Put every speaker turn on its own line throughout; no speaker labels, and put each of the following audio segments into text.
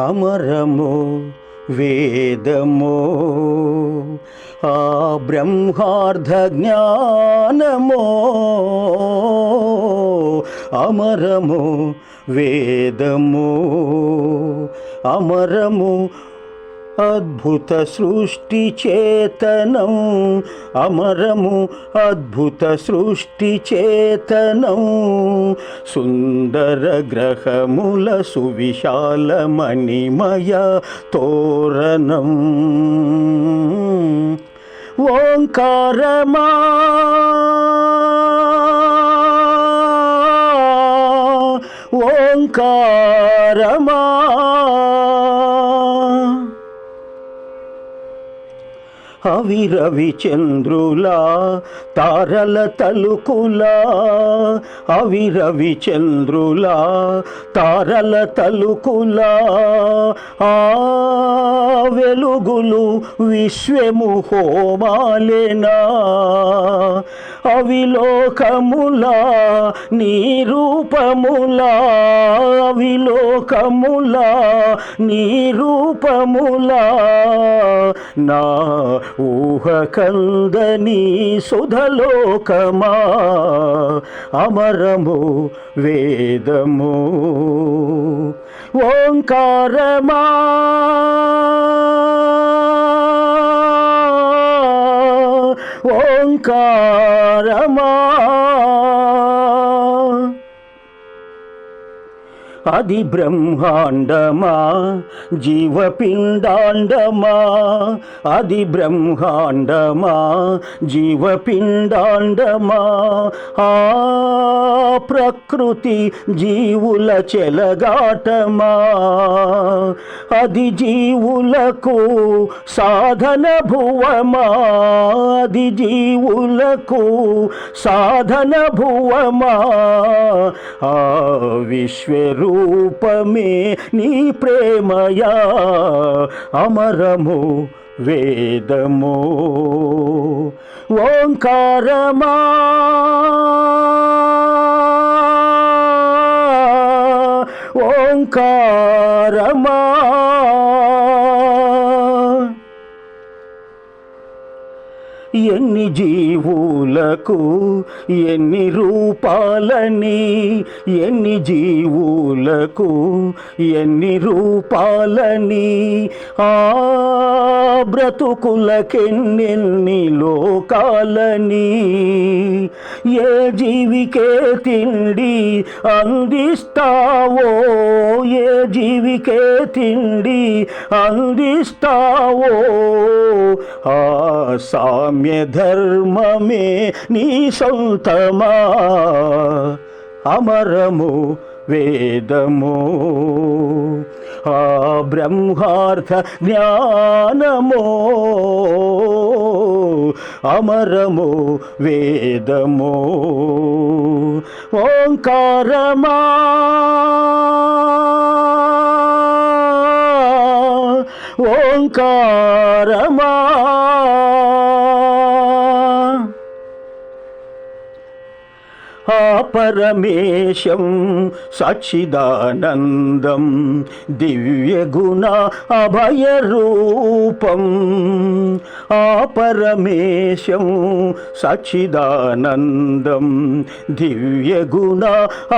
అమరము వేదము ఆ బ్రహ్మార్థ జ్ఞానమో అమరము వేదము అమరము అద్భుత సృష్టి చేతనం అమరము అద్భుత సృష్టి చేతనం సుందర గ్రహముల సువిశాల మణిమయ తోరణం. ఓంకారమా అవిరవి రవిచంద్రులా తారల తలుకులా అవి రవిచంద్రులా తారల తలుకులా. ఆ వెలుగులు విశ్వము హోమాలేనా? అవిలోకములా నీ రూపములా. అవిలోకములా నీ రూపములా. నా ఓ కందని సుధలోకమా అమరము వేదము. ఓంకారమా ఓంకారమా. అది బ్రహ్మాండమా జీవపిండాండమా? అది బ్రహ్మాండమా జీవపిండాండమా? ఆ ప్రకృతి జీవుల చెలగాటమా? అది జీవులకు సాధన భువమా? అది జీవులకు సాధన భువమా? విశ్వరూపమే నీ ప్రేమయా? అమరము వేదము. ఓంకారమా? ఓంకారమా? ఎన్ని జీవులకు ఎన్ని రూపాలని ఎన్ని జీవులకు ఎన్ని రూపాలని ఆ బ్రతుకులకెన్నెన్ని లోకాలని ఏ జీవికే తిండి అందిస్తావో? ఏ జీవికే తిండి అందిస్తావో? ఆ సామ్య ధర్మమే నీ సొంతమా? అమరము వేదము. ఆ బ్రహ్మార్థ జ్ఞానమో అమరము వేదము ఓంకారమా ఓంకారమా పరమేశం సచ్చిదానందం దివ్యగుణ అభయరూపం ఆ పరమేశం సచ్చిదానందం దివ్యగుణ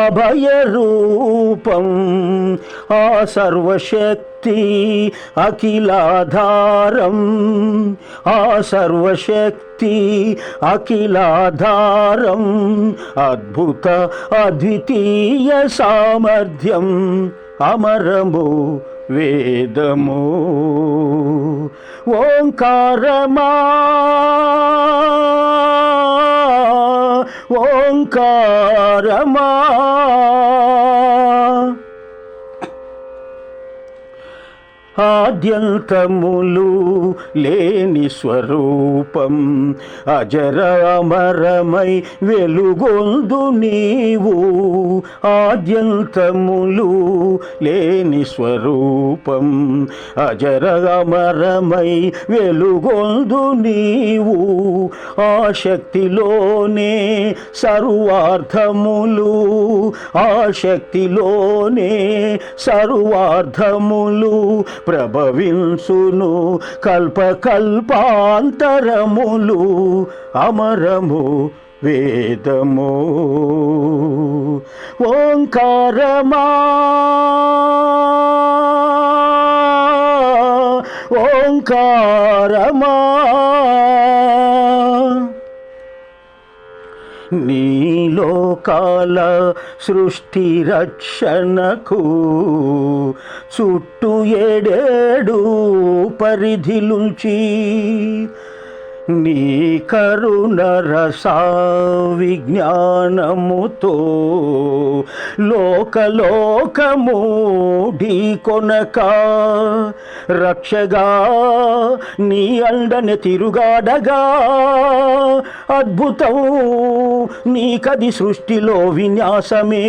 అభయరూపం ఆ సర్వశక్తి శక్తి అఖిలాధారం. ఆ సర్వశక్తి అఖిలాధారం. అద్భుత అద్వితీయ సామర్థ్యం అమరము వేదము. ఓంకారమా ఓంకారమా. ఆద్యంతములు లేని స్వరూపం. అజరామరమై వెలుగొందు నీవు. ఆద్యంతములు లేని స్వరూపం. అజరామరమై వెలుగొందు నీవు. ఆ శక్తిలోనే సర్వార్థములు. ఆ శక్తిలోనే సర్వార్థములు. ప్రభవింసును కల్పకల్పాంతరములు అమరము వేదము. ఓంకారమా ఓంకారమా. నీలోకాల సృష్టి రక్షణకు చుట్టూ ఏడేడు పరిధిలుంచి నీ కరుణ రసా విజ్ఞానముతో లోకలోకము ఢీ కొనక రక్షగా నీ అండని తిరుగాడగా అద్భుతం నీకది సృష్టిలో విన్యాసమే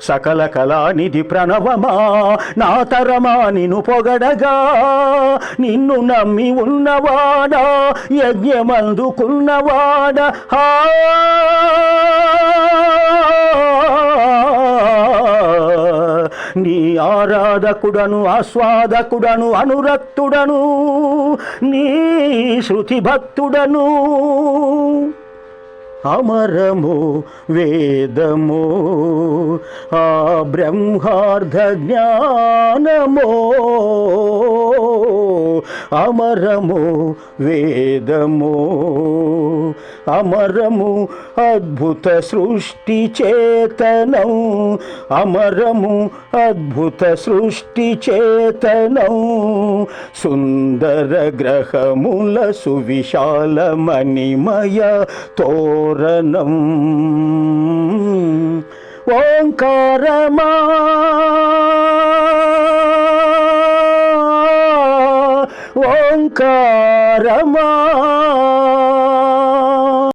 సకల కళానిధి ప్రణవమా నా తరమా నిన్ను పొగడగా నిన్ను నమ్మి ఉన్నవాడా యజ్ఞమందుకున్నవాడ. హా! నీ ఆరాధకుడను ఆస్వాదకుడను అనురక్తుడను నీ శృతి భక్తుడను అమరము వేదము ఆ బ్రహ్మార్థ జ్ఞానమో. అమరము వేదము. అమరము అద్భుత సృష్టి చేతనం. అమరము అద్భుత సృష్టి చేతనం. సుందర గ్రహముల సువిశాల మణిమయ తోరణం. ఓంకారమా ఓంకారమా